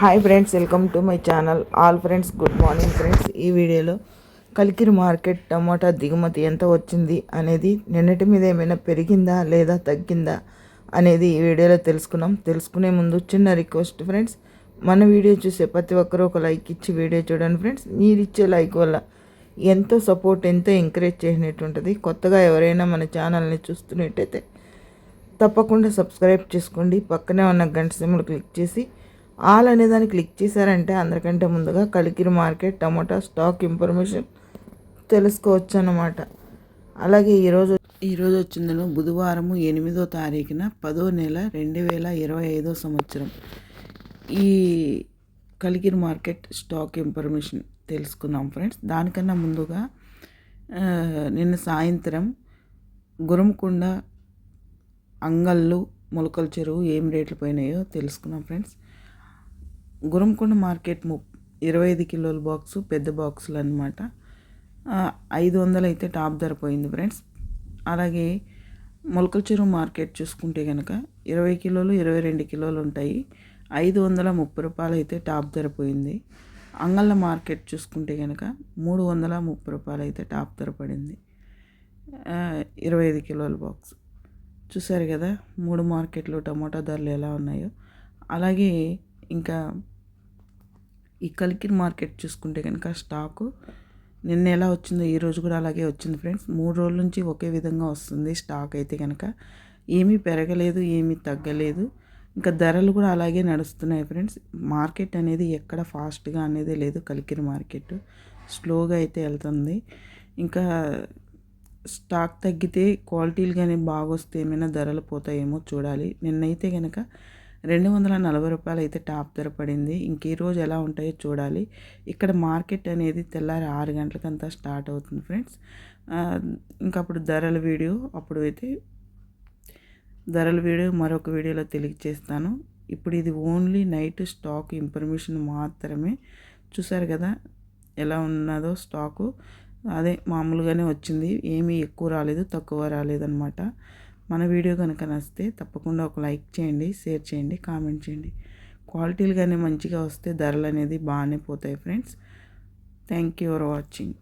Hi friends welcome to my channel all friends good morning friends ఈ వీడియోలో Kalikiri market టమాటా దిగుమతి ఎంత వచ్చింది అనేది నిన్నటి మీద ఏమైనా పెరిగిందా లేదా తగ్గిందా అనేది ఈ వీడియోలో తెలుసుకున్నాం. తెలుసుకునే ముందు చిన్న రిక్వెస్ట్ ఫ్రెండ్స్ మన వీడియో చూసే ప్రతి ఒక్కరూ ఒక లైక్ ఇచ్చి వీడియో చూడండి ఫ్రెండ్స్ మీరు ఇచ్చే లైక్ వల్ల ఎంతో సపోర్ట్ ఎంతో ఎంకరేజ్ చేసినట్టు ఉంటుంది కొత్తగా ఎవరైనా మన ఛానల్ని చూస్తున్నట్టయితే తప్పకుండా సబ్స్క్రైబ్ చేసుకోండి. పక్కనే ఉన్న గంట సింబల్ క్లిక్ చేసి ఆల్ అనే దాన్ని క్లిక్ చేశారంటే అందరికంటే ముందుగా Kalikiri market tomato stock information తెలుసుకోవచ్చు అన్నమాట అలాగే ఈరోజు ఈరోజు వచ్చిందను బుధవారము ఎనిమిదో తారీఖున పదో నెల రెండు వేల ఇరవై ఐదో సంవత్సరం. ఈ కలికిరి మార్కెట్ స్టాక్ ఇన్ఫర్మేషన్ తెలుసుకున్నాం ఫ్రెండ్స్. దానికన్నా ముందుగా నిన్న సాయంత్రం గురంకొండ అంగళ్ళు మొలకల చెరువు ఏం రేట్లు పోయినాయో తెలుసుకున్నాం ఫ్రెండ్స్. గురంకొండ మార్కెట్ ము ఇరవై ఐదు కిలోల బాక్సు పెద్ద బాక్సులు అనమాట ఐదు వందలు అయితే టాప్ ధర పోయింది ఫ్రెండ్స్. అలాగే మొలకల చెరువు మార్కెట్ చూసుకుంటే కనుక ఇరవై కిలోలు ఇరవై రెండు కిలోలు ఉంటాయి. ఐదు వందల ముప్పై రూపాయలు అయితే టాప్ ధర పోయింది. అంగళ్ళ మార్కెట్ చూసుకుంటే కనుక మూడు వందల ముప్పై రూపాయలు అయితే టాప్ ధర పడింది. ఇరవై ఐదు కిలోల బాక్స్. చూసారు కదా మూడు మార్కెట్లు టమాటా ధరలు ఎలా ఉన్నాయో. అలాగే ఇంకా ఈ కలికిరి మార్కెట్ చూసుకుంటే కనుక స్టాకు నిన్న ఎలా వచ్చిందో ఈ రోజు కూడా అలాగే వచ్చింది ఫ్రెండ్స్. మూడు రోజుల నుంచి ఒకే విధంగా వస్తుంది స్టాక్ అయితే కనుక. ఏమీ పెరగలేదు ఏమీ తగ్గలేదు. ఇంకా ధరలు కూడా అలాగే నడుస్తున్నాయి ఫ్రెండ్స్. మార్కెట్ అనేది ఎక్కడ ఫాస్ట్గా అనేది లేదు కలికిరి మార్కెట్. స్లోగా అయితే వెళ్తుంది. ఇంకా స్టాక్ తగ్గితే క్వాలిటీలు కానీ బాగొస్తే ఏమైనా ధరలు పోతాయేమో చూడాలి. నిన్నైతే కనుక రెండు వందల నలభై రూపాయలు అయితే టాప్ ధర పడింది. ఇంక ఈ రోజు ఎలా ఉంటాయో చూడాలి. ఇక్కడ మార్కెట్ అనేది తెల్లారి ఆరు గంటలకంతా స్టార్ట్ అవుతుంది ఫ్రెండ్స్. ఇంకా అప్పుడు ధరల వీడియో అప్పుడు అయితే ధరల వీడియో మరొక వీడియోలో తెలియజేస్తాను. ఇప్పుడు ఇది ఓన్లీ నైట్ స్టాక్ ఇన్ఫర్మేషన్ మాత్రమే. చూసారు కదా ఎలా ఉన్నదో స్టాకు. అదే మామూలుగానే వచ్చింది. ఏమీ ఎక్కువ రాలేదు తక్కువ రాలేదన్నమాట. మన వీడియో కనుక నచ్చితే తప్పకుండా ఒక లైక్ చేయండి షేర్ చేయండి కామెంట్ చేయండి. క్వాలిటీలు కానీ మంచిగా వస్తే ధరలు అనేది బాగానే పోతాయి friends. Thank you for watching.